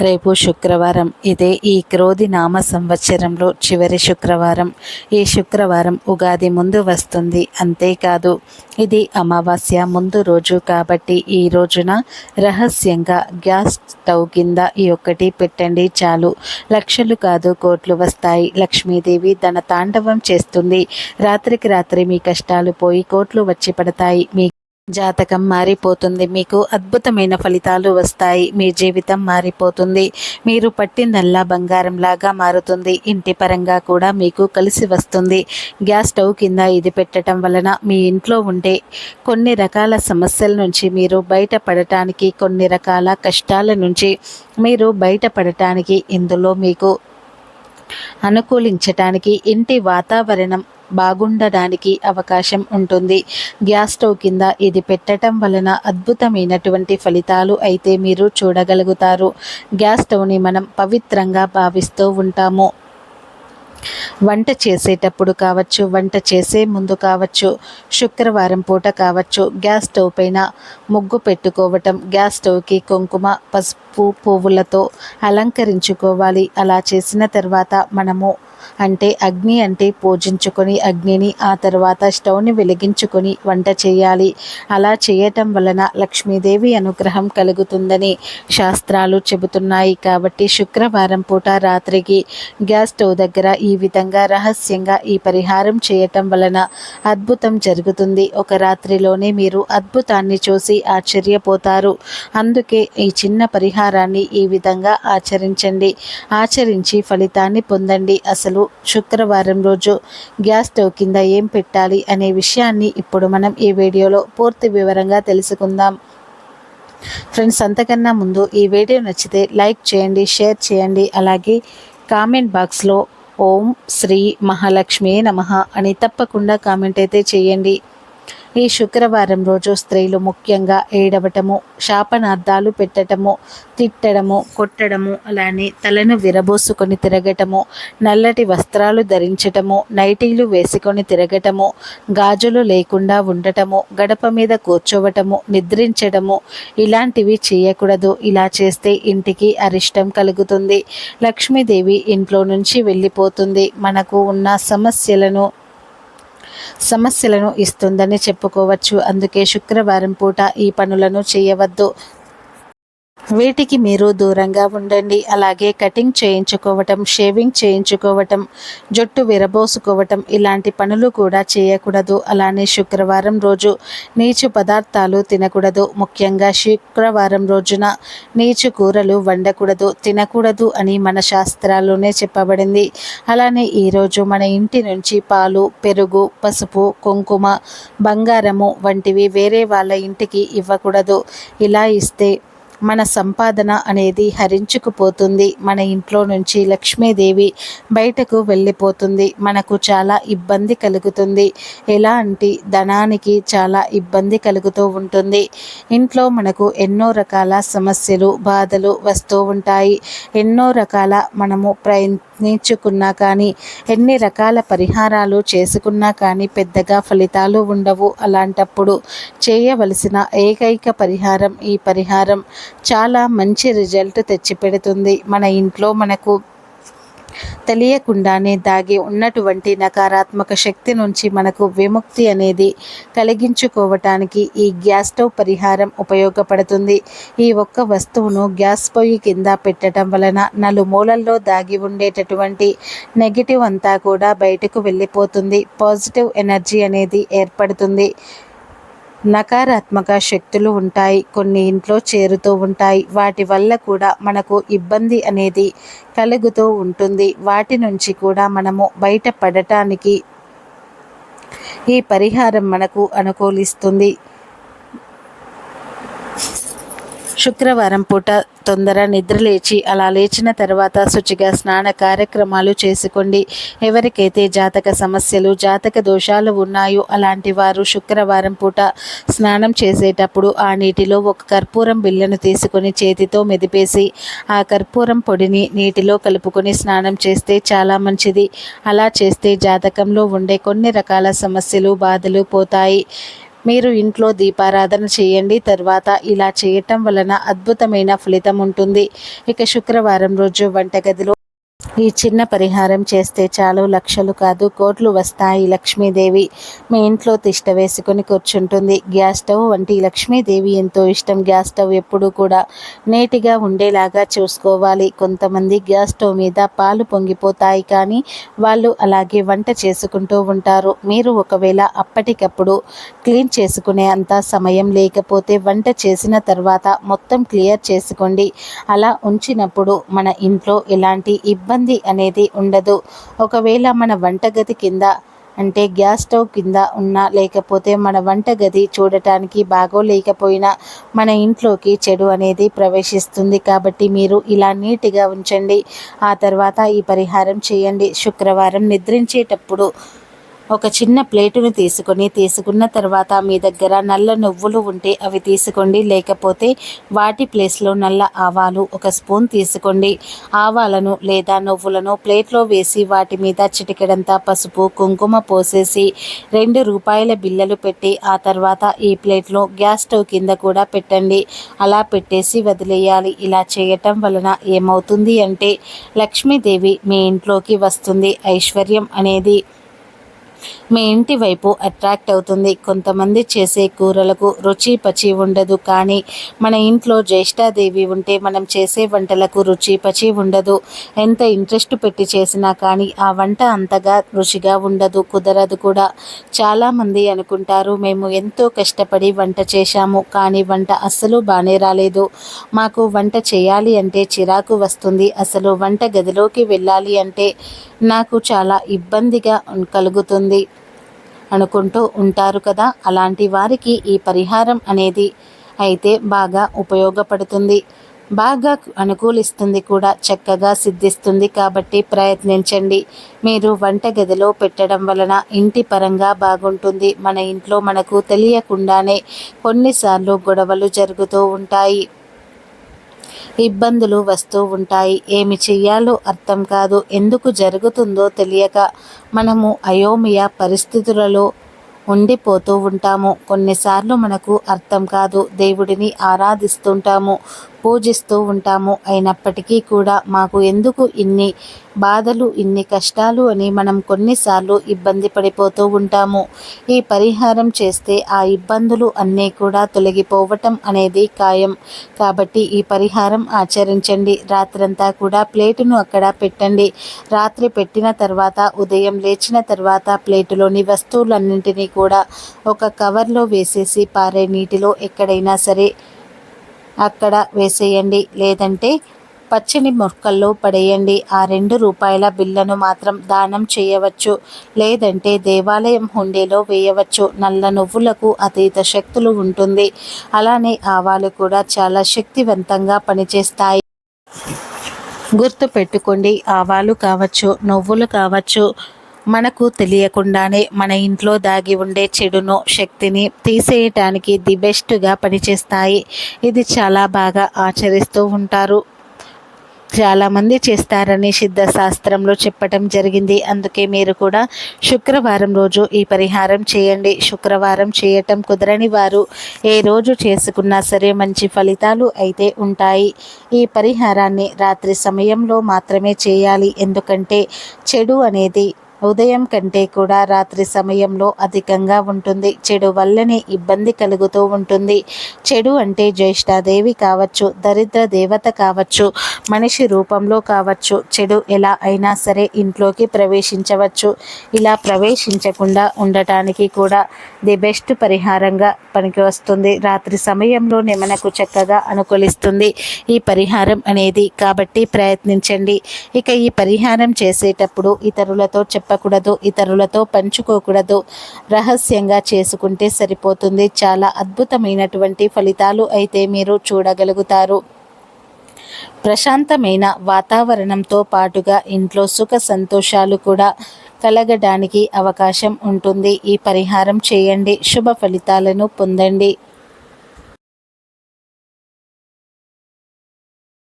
రేపు శుక్రవారం. ఇదే ఈ క్రోధి నామ సంవత్సరంలో చివరి శుక్రవారం. ఈ శుక్రవారం ఉగాది ముందు వస్తుంది. అంతేకాదు ఇది అమావాస్య ముందు రోజు కాబట్టి ఈ రోజున రహస్యంగా గ్యాస్ స్టవ్ కింద ఈ ఒక్కటి పెట్టండి చాలు. లక్షలు కాదు కోట్లు వస్తాయి. లక్ష్మీదేవి తన తాండవం చేస్తుంది. రాత్రికి రాత్రి మీ కష్టాలు పోయి కోట్లు వచ్చి పడతాయి. మీ జాతకం మారిపోతుంది. మీకు అద్భుతమైన ఫలితాలు వస్తాయి. మీ జీవితం మారిపోతుంది. మీరు పట్టిందల్లా బంగారంలాగా మారుతుంది. ఇంటి పరంగా కూడా మీకు కలిసి వస్తుంది. గ్యాస్ స్టవ్ కింద ఇది పెట్టడం వలన మీ ఇంట్లో ఉండే కొన్ని రకాల సమస్యల నుంచి మీరు బయటపడటానికి కొన్ని రకాల కష్టాల నుంచి మీరు బయటపడటానికి ఇందులో మీకు అనుకూలించటానికి ఇంటి వాతావరణం బాగుండడానికి అవకాశం ఉంటుంది. గ్యాస్ స్టవ్ కింద ఇది పెట్టడం వలన అద్భుతమైనటువంటి ఫలితాలు అయితే మీరు చూడగలుగుతారు. గ్యాస్ స్టవ్ని మనం పవిత్రంగా భావిస్తూ ఉంటాము. వంట చేసేటప్పుడు కావచ్చు వంట చేసే ముందు కావచ్చు శుక్రవారం పూట కావచ్చు గ్యాస్ స్టవ్ పైన ముగ్గు పెట్టుకోవటం గ్యాస్ స్టవ్కి కుంకుమ పసుపు పువ్వులతో అలంకరించుకోవాలి. అలా చేసిన తర్వాత మనము అంటే అగ్ని అంటే పూజించుకొని అగ్నిని ఆ తర్వాత స్టవ్ని వెలిగించుకొని వంట చేయాలి. అలా చేయటం వలన లక్ష్మీదేవి అనుగ్రహం కలుగుతుందని శాస్త్రాలు చెబుతున్నాయి. కాబట్టి శుక్రవారం పూట రాత్రికి గ్యాస్ స్టవ్ దగ్గర ఈ విధంగా రహస్యంగా ఈ పరిహారం చేయటం వలన అద్భుతం జరుగుతుంది. ఒక రాత్రిలోనే మీరు అద్భుతాన్ని చూసి ఆశ్చర్యపోతారు. అందుకే ఈ చిన్న పరిహారాన్ని ఈ విధంగా ఆచరించండి. ఆచరించి ఫలితాన్ని పొందండి. అసలు శుక్రవారం రోజు గ్యాస్ స్టవ్ కింద ఏం పెట్టాలి అనే విషయాన్ని ఇప్పుడు మనం ఈ వీడియోలో పూర్తి వివరంగా తెలుసుకుందాం. ఫ్రెండ్స్ అంతకన్నా ముందు ఈ వీడియో నచ్చితే లైక్ చేయండి షేర్ చేయండి అలాగే కామెంట్ బాక్స్లో ఓం శ్రీ మహాలక్ష్మి నమ అని తప్పకుండా కామెంట్ అయితే చేయండి. ఈ శుక్రవారం రోజు స్త్రీలు ముఖ్యంగా ఏడవటము శాపనార్థాలు పెట్టటము తిట్టడము కొట్టడము అలానే తలను విరబోసుకొని తిరగటము నల్లటి వస్త్రాలు ధరించటము నైటీలు వేసుకొని తిరగటము గాజులు లేకుండా ఉండటము గడప మీద కూర్చోవటము నిద్రించడము ఇలాంటివి చేయకూడదు. ఇలా చేస్తే ఇంటికి అరిష్టం కలుగుతుంది. లక్ష్మీదేవి ఇంట్లో నుంచి వెళ్ళిపోతుంది. మనకు ఉన్న సమస్యలను సమస్యలను ఇస్తుందని చెప్పుకోవచ్చు. అందుకే శుక్రవారం పూట ఈ పనులను చేయవద్దు. వీటికి మీరు దూరంగా ఉండండి. అలాగే కటింగ్ చేయించుకోవటం షేవింగ్ చేయించుకోవటం జుట్టు విరబోసుకోవటం ఇలాంటి పనులు కూడా చేయకూడదు. అలానే శుక్రవారం రోజు నీచు పదార్థాలు తినకూడదు. ముఖ్యంగా శుక్రవారం రోజున నీచు కూరలు వండకూడదు తినకూడదు అని మన శాస్త్రాల్లోనే చెప్పబడింది. అలానే ఈరోజు మన ఇంటి నుంచి పాలు పెరుగు పసుపు కుంకుమ బంగారము వంటివి వేరే వాళ్ళ ఇంటికి ఇవ్వకూడదు. ఇలా ఇస్తే మన సంపాదన అనేది హరించుకుపోతుంది. మన ఇంట్లో నుంచి లక్ష్మీదేవి బయటకు వెళ్ళిపోతుంది. మనకు చాలా ఇబ్బంది కలుగుతుంది. ఎలాంటి ధనానికి చాలా ఇబ్బంది కలుగుతూ ఉంటుంది. ఇంట్లో మనకు ఎన్నో రకాల సమస్యలు బాధలు వస్తూ ఉంటాయి. ఎన్నో రకాల మనము ప్రయత్నించుకున్నా కానీ ఎన్ని రకాల పరిహారాలు చేసుకున్నా కానీ పెద్దగా ఫలితాలు ఉండవు. అలాంటప్పుడు చేయవలసిన ఏకైక పరిహారం ఈ పరిహారం చాలా మంచి రిజల్ట్ తెచ్చిపెడుతుంది. మన ఇంట్లో మనకు తెలియకుండానే దాగి ఉన్నటువంటి నకారాత్మక శక్తి నుంచి మనకు విముక్తి అనేది కలిగించుకోవటానికి ఈ గ్యాస్ స్టవ్ పరిహారం ఉపయోగపడుతుంది. ఈ ఒక్క వస్తువును గ్యాస్ పొయ్యి కింద పెట్టడం వలన నలుమూలల్లో దాగి ఉండేటటువంటి నెగిటివ్ అంతా కూడా బయటకు వెళ్ళిపోతుంది. పాజిటివ్ ఎనర్జీ అనేది ఏర్పడుతుంది. నకారాత్మక శక్తులు ఉంటాయి. కొన్ని ఇంట్లో చేరుతూ ఉంటాయి. వాటి వల్ల కూడా మనకు ఇబ్బంది అనేది కలుగుతూ ఉంటుంది. వాటి నుంచి కూడా మనము బయటపడటానికి ఈ పరిహారం మనకు అనుకూలిస్తుంది. శుక్రవారం పూట తొందర నిద్రలేచి అలా లేచిన తర్వాత శుచిగా స్నాన కార్యక్రమాలు చేసుకోండి. ఎవరికైతే జాతక సమస్యలు జాతక దోషాలు ఉన్నాయో అలాంటి వారు శుక్రవారం పూట స్నానం చేసేటప్పుడు ఆ నీటిలో ఒక కర్పూరం బిళ్ళను తీసుకొని చేతితో మెదిపేసి ఆ కర్పూరం పొడిని నీటిలో కలుపుకొని స్నానం చేస్తే చాలా మంచిది. అలా చేస్తే జాతకంలో ఉండే కొన్ని రకాల సమస్యలు బాధలు పోతాయి. మీరు ఇంట్లో దీపారాధన చేయండి. తర్వాత ఇలా చేయటం వలన అద్భుతమైన ఫలితం ఉంటుంది. ఇక శుక్రవారం రోజు వంటగదిలో ఈ చిన్న పరిహారం చేస్తే చాలు లక్షలు కాదు కోట్లు వస్తాయి. లక్ష్మీదేవి మీ ఇంట్లో తిష్ట వేసుకొని కూర్చుంటుంది. గ్యాస్ స్టవ్ వంటి లక్ష్మీదేవి ఎంతో ఇష్టం. గ్యాస్ స్టవ్ ఎప్పుడూ కూడా నేటిగా ఉండేలాగా చూసుకోవాలి. కొంతమంది గ్యాస్ స్టవ్ మీద పాలు పొంగిపోతాయి కానీ వాళ్ళు అలాగే వంట చేసుకుంటూ ఉంటారు. మీరు ఒకవేళ అప్పటికప్పుడు క్లీన్ చేసుకునే అంత సమయం లేకపోతే వంట చేసిన తర్వాత మొత్తం క్లియర్ చేసుకోండి. అలా ఉంచినప్పుడు మన ఇంట్లో ఎలాంటి ఇబ్బంది ఇబ్బంది అనేది ఉండదు. ఒకవేళ మన వంటగది కింద అంటే గ్యాస్ స్టవ్ కింద ఉన్నా లేకపోతే మన వంటగది చూడటానికి బాగోలేకపోయినా మన ఇంట్లోకి చెడు అనేది ప్రవేశిస్తుంది. కాబట్టి మీరు ఇలా నీట్గా ఉంచండి. ఆ తర్వాత ఈ పరిహారం చేయండి. శుక్రవారం నిద్రించేటప్పుడు ఒక చిన్న ప్లేటును తీసుకొని తీసుకున్న తర్వాత మీ దగ్గర నల్ల నువ్వులు ఉంటే అవి తీసుకోండి. లేకపోతే వాటి ప్లేస్లో నల్ల ఆవాలు ఒక స్పూన్ తీసుకోండి. ఆవాలను లేదా నువ్వులను ప్లేట్లో వేసి వాటి మీద చిటికెడంతా పసుపు కుంకుమ పోసేసి రెండు రూపాయల బిల్లలు పెట్టి ఆ తర్వాత ఈ ప్లేట్లో గ్యాస్ స్టవ్ కింద కూడా పెట్టండి. అలా పెట్టేసి వదిలేయాలి. ఇలా చేయటం వలన ఏమవుతుంది అంటే లక్ష్మీదేవి మీ ఇంట్లోకి వస్తుంది. ఐశ్వర్యం అనేది మీ ఇంటి వైపు అట్రాక్ట్ అవుతుంది. కొంతమంది చేసే కూరలకు రుచి పచి ఉండదు కానీ మన ఇంట్లో జ్యేష్ఠాదేవి ఉంటే మనం చేసే వంటలకు రుచి పచి ఉండదు. ఎంత ఇంట్రెస్ట్ పెట్టి చేసినా కానీ ఆ వంట అంతగా రుచిగా ఉండదు కుదరదు కూడా. చాలామంది అనుకుంటారు మేము ఎంతో కష్టపడి వంట చేశాము కానీ వంట అస్సలు బాగానే రాలేదు. మాకు వంట చేయాలి అంటే చిరాకు వస్తుంది. అసలు వంట గదిలోకి వెళ్ళాలి అంటే నాకు చాలా ఇబ్బందిగా కలుగుతుంది. అనుకుంటూ ఉంటారు కదా. అలాంటి వారికి ఈ పరిహారం అనేది అయితే బాగా ఉపయోగపడుతుంది. బాగా అనుకూలిస్తుంది కూడా చక్కగా సిద్ధిస్తుంది కాబట్టి ప్రయత్నించండి. మీరు వంటగదిలో పెట్టడం వలన ఇంటి పరంగా బాగుంటుంది. మన ఇంట్లో మనకు తెలియకుండానే కొన్నిసార్లు గొడవలు జరుగుతూ ఉంటాయి. ఇబ్బందులు వస్తూ ఉంటాయి. ఏమి చెయ్యాలో అర్థం కాదు. ఎందుకు జరుగుతుందో తెలియక మనము అయోమయ పరిస్థితులలో ఉండిపోతూ ఉంటాము. కొన్నిసార్లు మనకు అర్థం కాదు. దేవుడిని ఆరాధిస్తుంటాము. పూజిస్తూ ఉంటాము. అయినప్పటికీ కూడా మాకు ఎందుకు ఇన్ని బాధలు ఇన్ని కష్టాలు అని మనం కొన్నిసార్లు ఇబ్బంది పడిపోతూ ఉంటాము. ఈ పరిహారం చేస్తే ఆ ఇబ్బందులు అన్నీ కూడా తొలగిపోవటం అనేది ఖాయం. కాబట్టి ఈ పరిహారం ఆచరించండి. రాత్రంతా కూడా ప్లేటును అక్కడ పెట్టండి. రాత్రి పెట్టిన తర్వాత ఉదయం లేచిన తర్వాత ప్లేటులోని వస్తువులన్నింటినీ కూడా ఒక కవర్లో వేసేసి పారే నీటిలో ఎక్కడైనా సరే అక్కడ వేసేయండి. లేదంటే పచ్చని మొక్కల్లో పడేయండి. ఆ రెండు రూపాయల బిల్లను మాత్రం దానం చేయవచ్చు. లేదంటే దేవాలయం హుండీలో వేయవచ్చు. నల్ల నువ్వులకు అతీత శక్తులు ఉంటుంది. అలానే ఆవాలు కూడా చాలా శక్తివంతంగా పనిచేస్తాయి. గుర్తు పెట్టుకోండి ఆవాలు కావచ్చు నువ్వులు కావచ్చు మనకు తెలియకుండానే మన ఇంట్లో దాగి ఉండే చెడును శక్తిని తీసేయటానికి ది బెస్ట్గా పనిచేస్తాయి. ఇది చాలా బాగా ఆచరిస్తూ ఉంటారు. చాలామంది చేస్తారని సిద్ధ శాస్త్రంలో చెప్పటం జరిగింది. అందుకే మీరు కూడా శుక్రవారం రోజు ఈ పరిహారం చేయండి. శుక్రవారం చేయటం కుదరని వారు ఏ రోజు చేసుకున్నా సరే మంచి ఫలితాలు అయితే ఉంటాయి. ఈ పరిహారాన్ని రాత్రి సమయంలో మాత్రమే చేయాలి. ఎందుకంటే చెడు అనేది ఉదయం కంటే కూడా రాత్రి సమయంలో అధికంగా ఉంటుంది. చెడు వల్లనే ఇబ్బంది కలుగుతూ ఉంటుంది. చెడు అంటే జ్యేష్ఠాదేవి కావచ్చు దరిద్ర దేవత కావచ్చు మనిషి రూపంలో కావచ్చు చెడు ఎలా అయినా సరే ఇంట్లోకి ప్రవేశించవచ్చు. ఇలా ప్రవేశించకుండా ఉండటానికి కూడా ది బెస్ట్ పరిహారంగా పనికి వస్తుంది. రాత్రి సమయంలోనే మనకు చక్కగా అనుకూలిస్తుంది ఈ పరిహారం అనేది. కాబట్టి ప్రయత్నించండి. ఇక ఈ పరిహారం చేసేటప్పుడు ఇతరులతో చెప్ప చెప్పకూడదు ఇతరులతో పంచుకోకూడదు. రహస్యంగా చేసుకుంటే సరిపోతుంది. చాలా అద్భుతమైనటువంటి ఫలితాలు అయితే మీరు చూడగలుగుతారు. ప్రశాంతమైన వాతావరణంతో పాటుగా ఇంట్లో సుఖ సంతోషాలు కూడా కలగడానికి అవకాశం ఉంటుంది. ఈ పరిహారం చేయండి. శుభ ఫలితాలను పొందండి.